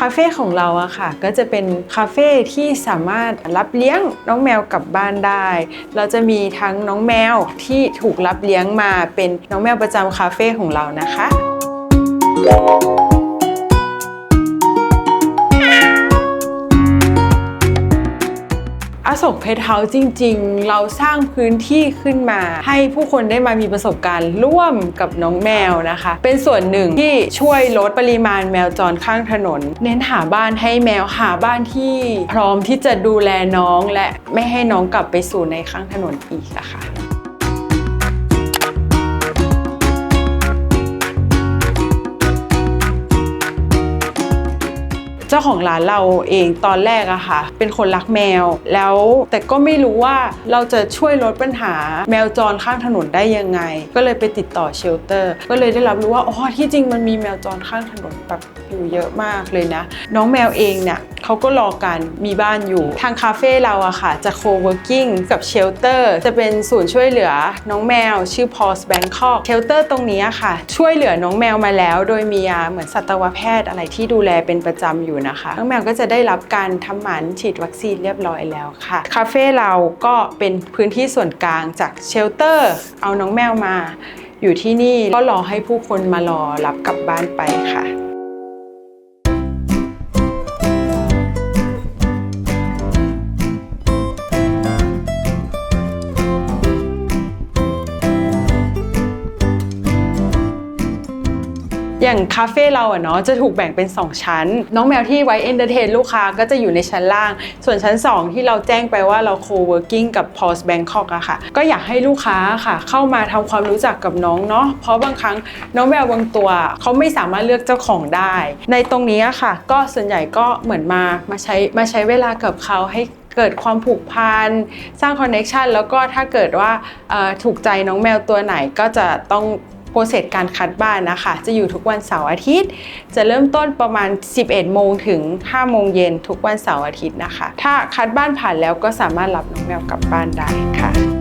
คาเฟ่ของเราอะค่ะ ก็จะเป็นคาเฟ่ที่สามารถรับเลี้ยงน้องแมวกลับบ้านได้ เราจะมีทั้งน้องแมวที่ถูกรับเลี้ยงมาเป็นน้องแมวประจำคาเฟ่ของเรานะคะ อโศกเพชรเฮาส์จริง ๆ เราสร้างพื้นที่ขึ้นมา ให้ผู้คนได้มามีประสบการณ์ร่วมกับน้องแมวนะคะ เป็นส่วนหนึ่งที่ช่วยลดปริมาณแมวจรข้างถนน เน้นหาบ้านให้แมวหาบ้านที่พร้อมที่จะดูแลน้องและไม่ให้น้องกลับไปสู่ในข้างถนนอีกอะค่ะ เจ้าของร้านเราเองตอนแรกอะค่ะ เป็นคนรักแมว แล้วแต่ก็ไม่รู้ว่าเราจะช่วยลดปัญหาแมวจรข้างถนนได้ยังไง ก็เลยไปติดต่อเชลเตอร์ ก็เลยได้รับรู้ว่าอ๋อที่จริงมันมีแมวจรข้างถนนแบบอยู่เยอะมากเลยนะ น้องแมวเองเนี่ยเขาก็รอกันมีบ้านอยู่ทางคาเฟ่เราอะค่ะจะโคเวิร์กิ้งกับเชลเตอร์จะเป็นศูนย์ช่วยเหลือน้องแมว ชื่อ p a u s Bangkok เชลเตอร์ตรงนี้ค่ะ ช่วยเหลือน้องแมวมาแล้ว โดยมียาเหมือนสัตวแพทย์อะไรที่ดูแลเป็นประจำอยู่นะคะน้องแมวก็จะได้รับการทำหมันฉีดวัคซีนเรียบร้อยแล้วค่ะ คาเฟ่เราก็เป็นพื้นที่ส่วนกลางจากเชลเตอร์ เอาน้องแมวมาอยู่ที่นี่ก็รอให้ผู้คนมารอรับกลับบ้านไปค่ะ อย่างคาเฟ่เราอะเนาะจะถูกแบ่งเป็น 2 ชั้น น้องแมวที่ไว้เอนเตอร์เทนลูกค้าก็จะอยู่ในชั้นล่าง ส่วนชั้น 2 ที่เราแจ้งไปว่าเราโคเวิร์กิ้งกับ p o s Bangkok อะค่ะ ก็อยากให้ลูกค้าค่ะ เข้ามาทำความรู้จักกับน้องเนาะเพราะบางครั้งน้องแมวบางตัวเขาไม่สามารถเลือกเจ้าของได้ ในตรงนี้ค่ะ ก็ส่วนใหญ่ก็เหมือนมามาใช้มาใช้เวลากับเขาให้เกิดความผูกพันสร้างคอนเน็ชันแล้วก็ถ้าเกิดว่าถูกใจน้องแมวตัวไหนก็จะต้อง โปรเซสการคัดบ้านนะคะ จะอยู่ทุกวันเสาร์อาทิตย์ จะเริ่มต้นประมาณ 11 โมงถึง 5 โมงเย็นทุกวันเสาร์อาทิตย์นะคะ ถ้าคัดบ้านผ่านแล้วก็สามารถรับน้องแมวกลับบ้านได้ค่ะ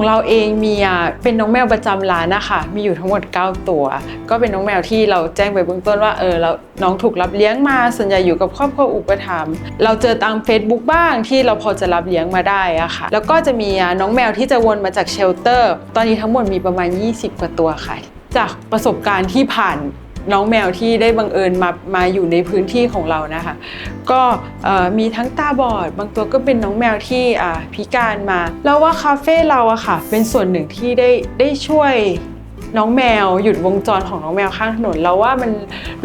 ของเราเองมีอะเป็นน้องแมวประจำร้านนะคะมีอยู่ทั้งหมด 9 ตัว ก็เป็นน้องแมวที่เราแจ้งไปเบื้องต้นว่าเออเราน้องถูกรับเลี้ยงมาส่วนใหญ่อยู่กับครอบครัวอุปถัมภ์เราเจอตาม Facebook บ้างที่เราพอจะรับเลี้ยงมาได้อะค่ะ แล้วก็จะมีอะน้องแมวที่จะวนมาจากเชลเตอร์ ตอนนี้ทั้งหมดมีประมาณ 20 กว่าตัวค่ะ จากประสบการณ์ที่ผ่าน น้องแมวที่ได้บังเอิญมามาอยู่ในพื้นที่ของเรานะคะ ก็มีทั้งตาบอด บางตัวก็เป็นน้องแมวที่พิการมาแล้วว่าคาเฟ่เราอะค่ะ เป็นส่วนหนึ่งที่ได้ได้ช่วยน้องแมวหยุดวงจรของน้องแมวข้างถนนเราว่ามัน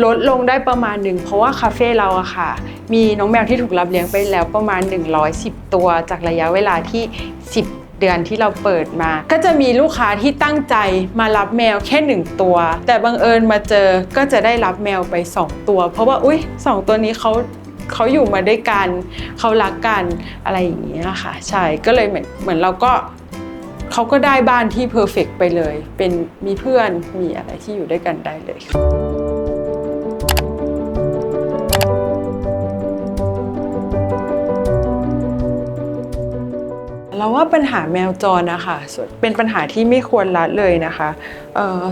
ลดลงได้ประมาณหนึ่งเพราะว่าคาเฟ่เราอะค่ะ มีน้องแมวที่ถูกรับเลี้ยงไปแล้วประมาณ 110 ตัวจากระยะเวลาที่ 10 เดือนที่เราเปิดมา ก็จะมีลูกค้าที่ตั้งใจมารับแมวแค่หนึ่งตัว แต่บังเอิญมาเจอก็จะได้รับแมวไป 2 ตัว เพราะว่าอุ้ยสองตัวนี้เขาเขาอยู่มาด้วยกันเขารักกันอะไรอย่างเงี้ยค่ะใช่ก็เลยเหมือนเหมือนเราก็เขาก็ได้บ้านที่เพอร์เฟกไปเลย เป็นมีเพื่อนมีอะไรที่อยู่ด้วยกันได้เลย เราว่าปัญหาแมวจรนะคะเป็นปัญหาที่ไม่ควรละเลยนะคะ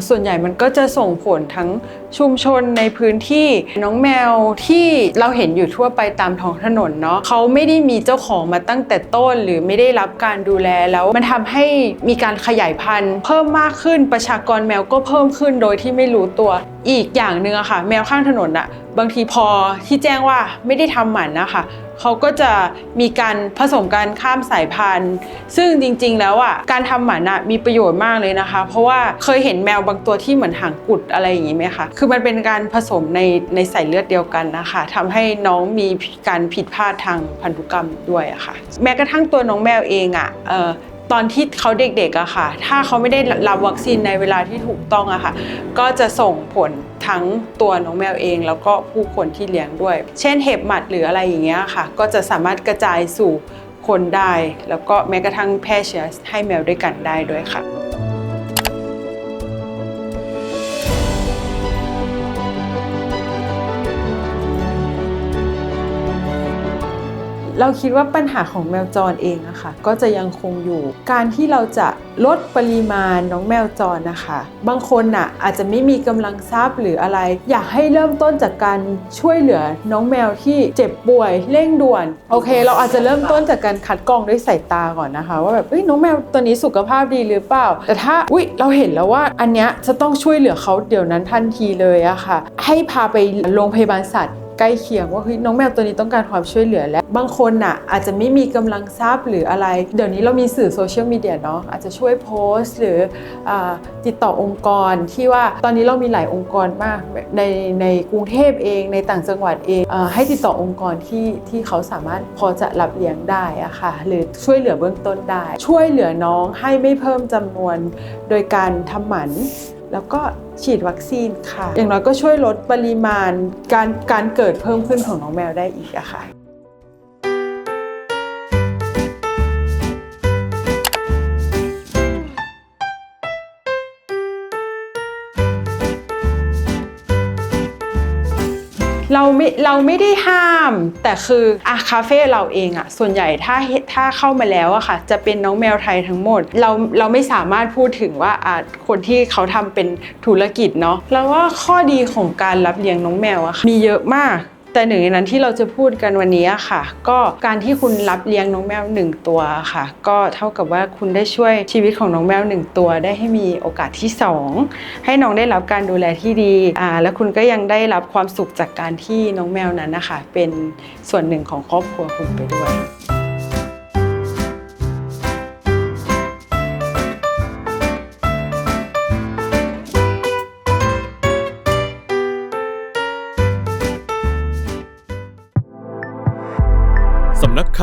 ส่วนใหญ่มันก็จะส่งผลทั้งชุมชนในพื้นที่น้องแมวที่เราเห็นอยู่ทั่วไปตามท้องถนนเนาะเขาไม่ได้มีเจ้าของมาตั้งแต่ต้น หรือไม่ได้รับการดูแลแล้วมันทำให้มีการขยายพันธุ์ เพิ่มมากขึ้นประชากรแมวก็เพิ่มขึ้นโดยที่ไม่รู้ตัวอีกอย่างหนึ่งอะค่ะ แมวข้างถนนอะ บางทีพอที่แจ้งว่าไม่ได้ทำหมันนะคะเขาก็จะมีการผสมกันข้ามสายพันธุ์ ซึ่งจริงๆแล้วอะการทำหมันอะมีประโยชน์มากเลยนะคะ เพราะว่าเคยเห็นแมวบางตัวที่เหมือนหางกุดอะไรอย่างนี้ไหมคะคือมันเป็นการผสมในในสายเลือดเดียวกันนะคะทำให้น้องมีการผิดพลาดทางพันธุกรรมด้วยอะค่ะ แม้กระทั่งตัวน้องแมวเองอะ ตอนที่เขาเด็กๆอะค่ะ ถ้าเขาไม่ได้รับวัคซีนในเวลาที่ถูกต้องอะค่ะ ก็จะส่งผลทั้งตัวน้องแมวเอง แล้วก็ผู้คนที่เลี้ยงด้วย เช่นเห็บหมัดหรืออะไรอย่างเงี้ยค่ะ ก็จะสามารถกระจายสู่คนได้ แล้วก็แม้กระทั่งแพร่เชื้อให้แมวด้วยกันได้ด้วยค่ะ เราคิดว่าปัญหาของแมวจรเองอะค่ะก็จะยังคงอยู่ การที่เราจะลดปริมาณน้องแมวจรนะคะ บางคนน่ะอาจจะไม่มีกำลังทรัพย์หรืออะไร อยากให้เริ่มต้นจากการช่วยเหลือน้องแมวที่เจ็บป่วยเร่งด่วน โอเค เราอาจจะเริ่มต้นจากการคัดกรองด้วยสายตาก่อนนะคะ ว่าแบบเอ้ยน้องแมวตัวนี้สุขภาพดีหรือเปล่า แต่ถ้าอุ้ยเราเห็นแล้วว่าอันเนี้ยจะต้องช่วยเหลือเขาเดี๋ยวนั้นทันทีเลยอะค่ะ ให้พาไปโรงพยาบาลสัตว์ ใกล้เคียงว่าเฮ้ยน้องแมวตัวนี้ต้องการความช่วยเหลือแล้ว บางคนน่ะอาจจะไม่มีกำลังทรัพย์หรืออะไร เดี๋ยวนี้เรามีสื่อโซเชียลมีเดียเนาะอาจจะช่วยโพสต์ หรืออติดต่อองค์กรที่ว่าตอนนี้เรามีหลายองค์กรมากในในกรุงเทพเองในต่างจังหวัดเองอให้ติดต่อองค์กรที่ที่เขาสามารถพอจะรับเลี้ยงได้อะค่ะหรือช่วยเหลือเบื้องต้นได้ ช่วยเหลือน้องให้ไม่เพิ่มจำนวนโดยการทำหมัน แล้วก็ฉีดวัคซีนค่ะ อย่างน้อยก็ช่วยลดปริมาณการการเกิดเพิ่มขึ้นของน้องแมวได้อีกอะค่ะ เราไม่เราไม่ได้ห้าม แต่คืออะคาเฟ่เราเองอะส่วนใหญ่ถ้าถ้าเข้ามาแล้วอะค่ะ จะเป็นน้องแมวไทยทั้งหมด เราเราไม่สามารถพูดถึงว่าอะคนที่เขาทำเป็นธุรกิจเนาะแล้วว่าข้อดีของการรับเลี้ยงน้องแมวอะค่ะมีเยอะมาก แต่หนึ่งในนั้นที่เราจะพูดกันวันนี้ค่ะ ก็การที่คุณรับเลี้ยงน้องแมวหนึ่งตัวค่ะ ก็เท่ากับว่าคุณได้ช่วยชีวิตของน้องแมวหนึ่งตัว ได้ให้มีโอกาสที่สองให้น้องได้รับการดูแลที่ดีอ่าแล้วคุณก็ยังได้รับความสุขจากการที่น้องแมวนั้นนะคะ เป็นส่วนหนึ่งของครอบครัวคุณไปด้วย ข